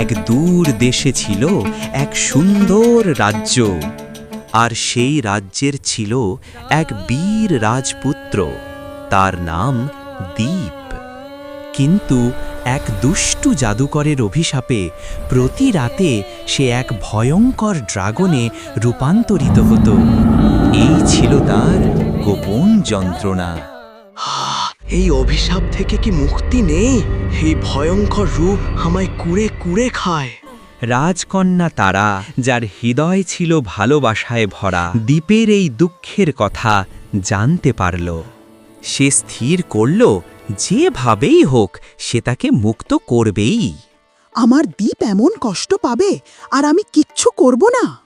এক দূর দেশে ছিল এক সুন্দর রাজ্য। আর সেই রাজ্যের ছিল এক বীর রাজপুত্র, তার নাম দ্বীপ। কিন্তু এক দুষ্টু জাদুকরের অভিশাপে প্রতি রাতে সে এক ভয়ঙ্কর ড্রাগনে রূপান্তরিত হতো। এই ছিল তার গোপন যন্ত্রণা। এই অভিশাপ থেকে কি মুক্তি নেই? এই ভয়ঙ্কর রূপ আমায় কুড়ে কুড়ে খায়। রাজকন্যা তারা যার হৃদয় ছিল ভালোবাসায় ভরা দ্বীপের এই দুঃখের কথা জানতে পারল। সে স্থির করল যেভাবেই হোক সে তাকে মুক্ত করবেই। আমার দ্বীপ এমন কষ্ট পাবে আর আমি কিচ্ছু করব না।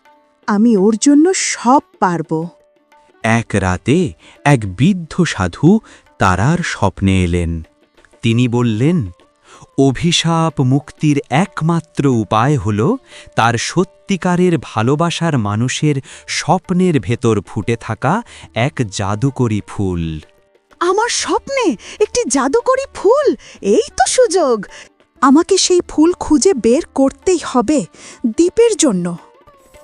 আমি ওর জন্য সব পারব। এক রাতে এক বৃদ্ধ সাধু তারার স্বপ্নে এলেন। তিনি বললেন, অভিশাপ মুক্তির একমাত্র উপায় হল তার সত্যিকারের ভালোবাসার মানুষের স্বপ্নের ভেতর ফুটে থাকা এক জাদুকরী ফুল। আমার স্বপ্নে একটি জাদুকরী ফুল? এই তো সুযোগ! আমাকে সেই ফুল খুঁজে বের করতেই হবে দ্বীপের জন্য।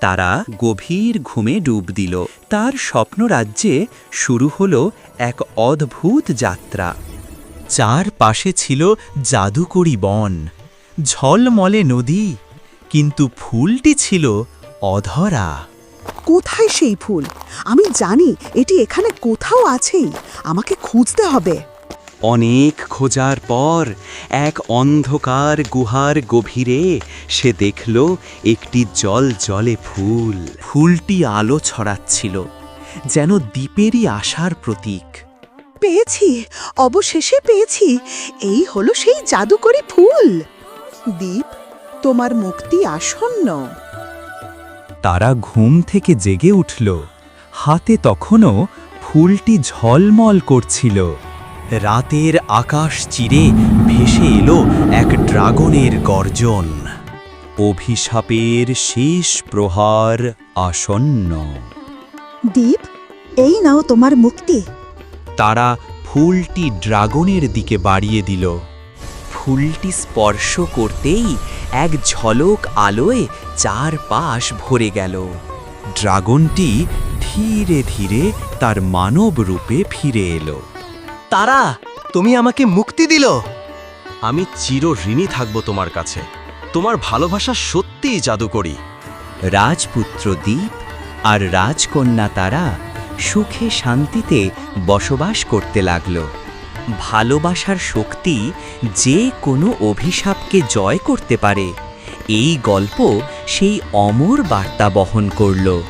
তারা গভীর ঘুমে ডুব দিল। তার স্বপ্নরাজ্যে শুরু হল এক অদ্ভুত যাত্রা। চার পাশে ছিল জাদুকরি বন, ঝলমলে নদী, কিন্তু ফুলটি ছিল অধরা। কোথায় সেই ফুল? আমি জানি, এটি এখানে কোথাও আছেই। আমাকে খুঁজতে হবে। অনেক খোঁজার পর এক অন্ধকার গুহার গভীরে সে দেখল একটি জল জলে ফুল। ফুলটি আলো ছড়াচ্ছিল যেন দ্বীপেরই আশার প্রতীক। পেয়েছি অবশেষে পেয়েছি। এই হলো সেই জাদুকরি ফুল। দ্বীপ তোমার মুক্তি আসন্ন। তারা ঘুম থেকে জেগে উঠল। হাতে তখনও ফুলটি ঝলমল করছিল। রাতের আকাশ চিরে ভেসে এলো এক ড্রাগনের গর্জন। অভিশাপের শেষ প্রহার আসন্ন। দ্বীপ এই নাও তোমার মুক্তি। তারা ফুলটি ড্রাগনের দিকে বাড়িয়ে দিল। ফুলটি স্পর্শ করতেই এক ঝলক আলোয় চারপাশ ভরে গেল। ড্রাগনটি ধীরে ধীরে তার মানব রূপে ফিরে এলো। তারা তুমি আমাকে মুক্তি দিল। আমি চির ঋণী থাকব তোমার কাছে। তোমার ভালোবাসা সত্যিই জাদুকরি। রাজপুত্র দ্বীপ আর রাজকন্যা তারা সুখে শান্তিতে বসবাস করতে লাগল। ভালোবাসার শক্তি যে কোনো অভিশাপকে জয় করতে পারে। এই গল্প সেই অমর বার্তা বহন করল।